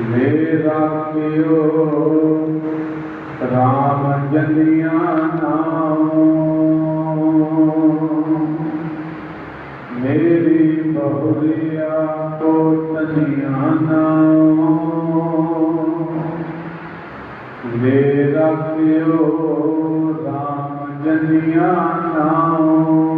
میرا پیو رام جنیا میری بہریا کو تنیا نام میرا پیو رام جنیا نام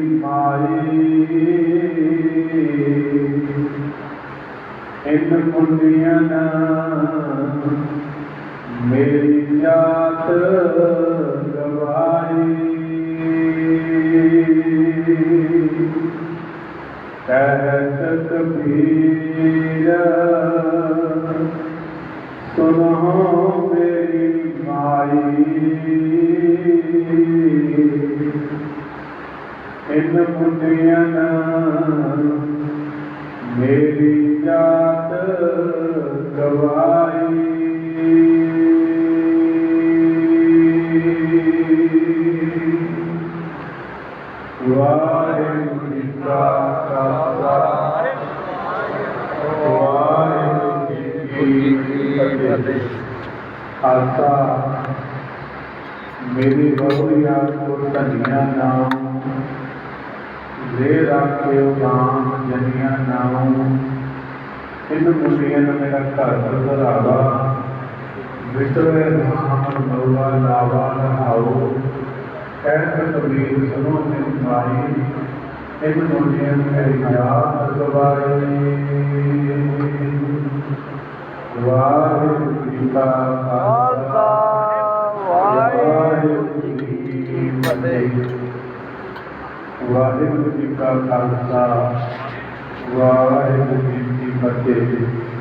ਤਿੰਨ ਕੁੰਡੀਆਂ ਨਾ ਮੇਰੀ ਜਾਤ ਗਵਾਈ ਤਹਿ ਤਕਬੀਰ ਸੁਨੋ ਮੇਰੀ ਮਾਈ। ਇਨ ਮੁੰਡਿਆਂ ਨਾ میری جات گوائی آسا میری بہویا کو تنیا نام لے رکھے نام یعنی ان مشین میرا گھر بدل آوا بٹوے ہم بوا لاوا نہاؤ کیف تبیر سنو میں تمہاری ان مشین میری یاد دوبارے واحد واحد واحد کا خالصہ واحد کی فتح